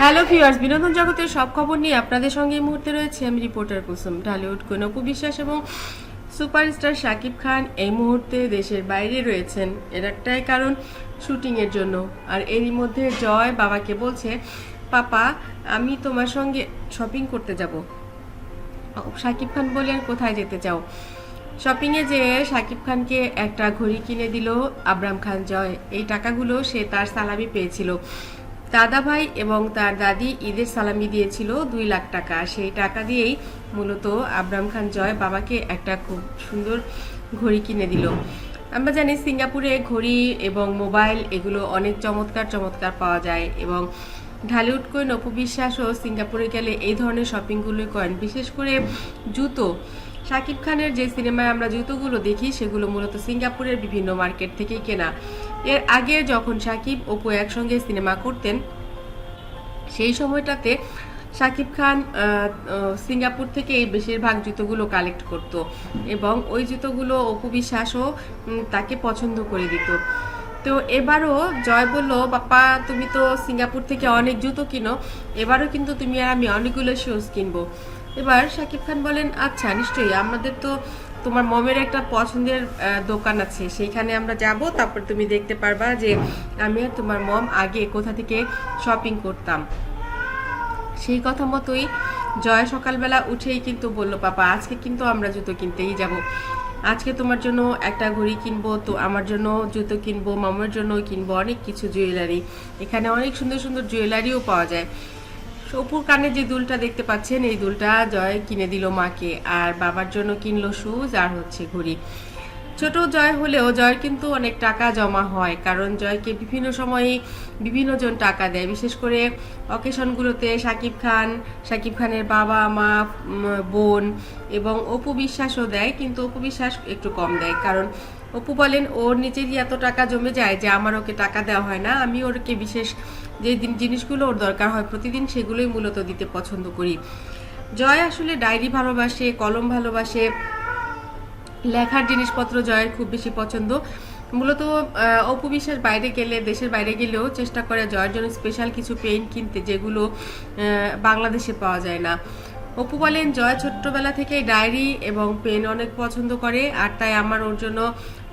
Hello viewers বিনোদন জগতের সব খবর নিয়ে আপনাদের সঙ্গে এই মুহূর্তে রয়েছে আমি রিপোর্টার কুসুম ঢালিউড, কোন বিশ্বাস এবং সুপারস্টার শাকিব খান এই মুহূর্তে দেশের বাইরে রয়েছেন। এর একটাই কারণ শুটিংয়ের জন্য। আর এরই মধ্যে জয় বাবাকে বলছে, পাপা, আমি তোমার সঙ্গে শপিং করতে যাব। শাকিব খান বললেন, কোথায় যেতে চাও? শপিংয়ে যেয়ে শাকিব খানকে একটা ঘড়ি কিনে দিল আবরাম খান জয়। এই টাকাগুলো সে তার সালামি পেয়েছিল। দাদা ভাই এবং তার দাদি ঈদের সালামি দিয়েছিল দুই লাখ টাকা। সেই টাকা দিয়েই মূলত আবরাম খান জয় বাবাকে একটা খুব সুন্দর ঘড়ি কিনে দিল। আমরা জানি সিঙ্গাপুরে ঘড়ি এবং মোবাইল এগুলো অনেক চমৎকার চমৎকার পাওয়া যায় এবং ঢালিউড কোয়েন অপবিশ্বাসও সিঙ্গাপুরে গেলে এই ধরনের শপিংগুলোই করেন। বিশেষ করে জুতো। শাকিব খানের যে সিনেমায় আমরা জুতোগুলো দেখি সেগুলো মূলত সিঙ্গাপুরের বিভিন্ন মার্কেট থেকেই কেনা। এর আগে যখন শাকিব অপু একসঙ্গে সিনেমা করতেন, সেই সময়টাতে শাকিব খান সিঙ্গাপুর থেকে এই বেশিরভাগ জুতোগুলো কালেক্ট করত এবং ওই জুতোগুলো অপু বিশ্বাসও তাকে পছন্দ করে দিত। তো এবারও জয় বলল, বাপ্পা, তুমি তো সিঙ্গাপুর থেকে অনেক জুতো কিনো, এবারও কিন্তু তুমি আর আমি অনেকগুলো শুজ কিনবো। এবার শাকিব খান বলেন আচ্ছা নিশ্চয়ই। আমাদের তো তোমার মমের একটা পছন্দের দোকান আছে। সেইখানে আমরা যাব, তারপর তুমি দেখতে পারবা যে আমি আর তোমার মম আগে কোথা থেকে শপিং করতাম। সেই কথা মতোই জয় সকালবেলা উঠেই কিন্তু বলল, পাপা, আজকে কিন্তু আমরা জুতো কিনতেই যাব। আজকে তোমার জন্য একটা ঘড়ি কিনবো, তো আমার জন্য জুতো কিনবো, মামার জন্য কিনবো, অনেক কিছু জুয়েলারি এখানে অনেক সুন্দর সুন্দর জুয়েলারিও পাওয়া যায়। অপুর কানে যে দুলটা দেখতে পাচ্ছেন, এই দুলটা জয় কিনে দিল মাকে আর বাবার জন্য কিনলো শুজ আর হচ্ছে ঘড়ি। ছোট জয় হলেও জয়ের কিন্তু অনেক টাকা জমা হয়, কারণ জয়কে বিভিন্ন সময়ে বিভিন্ন জন টাকা দেয়। বিশেষ করে অকেশনগুলোতে শাকিব খান, শাকিব খানের বাবা, মা বোন এবং অপু বিশ্বাসও দেয়, কিন্তু অপু বিশ্বাস একটু কম দেয়, কারণ অপু বলেন, ওর নিচেরই এত টাকা জমে যায় যে আমার ওকে টাকা দেওয়া হয় না। আমি ওরকে বিশেষ যে জিনিসগুলো ওর দরকার হয় প্রতিদিন সেগুলোই মূলত দিতে পছন্দ করি। জয় আসলে ডায়েরি ভালোবাসে, কলম ভালোবাসে, লেখার জিনিসপত্র জয়ের খুব বেশি পছন্দ। মূলত অপু বিশ্বাস বাইরে গেলে, দেশের বাইরে গেলেও চেষ্টা করে জয়ের জন্য স্পেশাল কিছু পেন কিনতে যেগুলো বাংলাদেশে পাওয়া যায় না। অপু বলেন, জয় ছোট্টবেলা থেকে ডায়েরি এবং পেন অনেক পছন্দ করে, আর তাই আমার ওর জন্য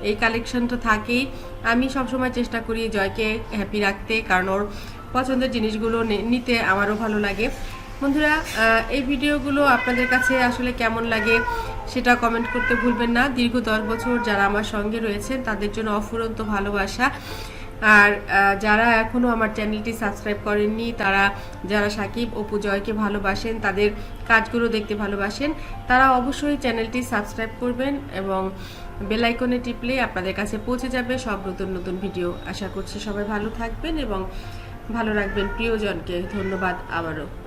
এই কালেকশনটা থাকেই। আমি সবসময় চেষ্টা করি জয়কে হ্যাপি রাখতে, কারণ ওর পছন্দের জিনিসগুলো নিতে আমারও ভালো লাগে। বন্ধুরা এই ভিডিওগুলো আপনাদের কাছে আসলে কেমন লাগে সেটা কমেন্ট করতে ভুলবেন না। দীর্ঘ দশ বছর যারা আমার সঙ্গে রয়েছেন, তাদের জন্য অফুরন্ত ভালোবাসা। আর যারা এখনও আমার চ্যানেলটি সাবস্ক্রাইব করেননি, তারা, যারা সাকিব অপু জয়কে ভালোবাসেন, তাদের কাজগুলো দেখতে ভালোবাসেন, তারা অবশ্যই চ্যানেলটি সাবস্ক্রাইব করবেন এবং বেলাইকনে টিপলে আপনাদের কাছে পৌঁছে যাবে সব নতুন নতুন ভিডিও। আশা করছি সবাই ভালো থাকবেন এবং ভালো রাখবেন। প্রিয়জনকে ধন্যবাদ আবারও।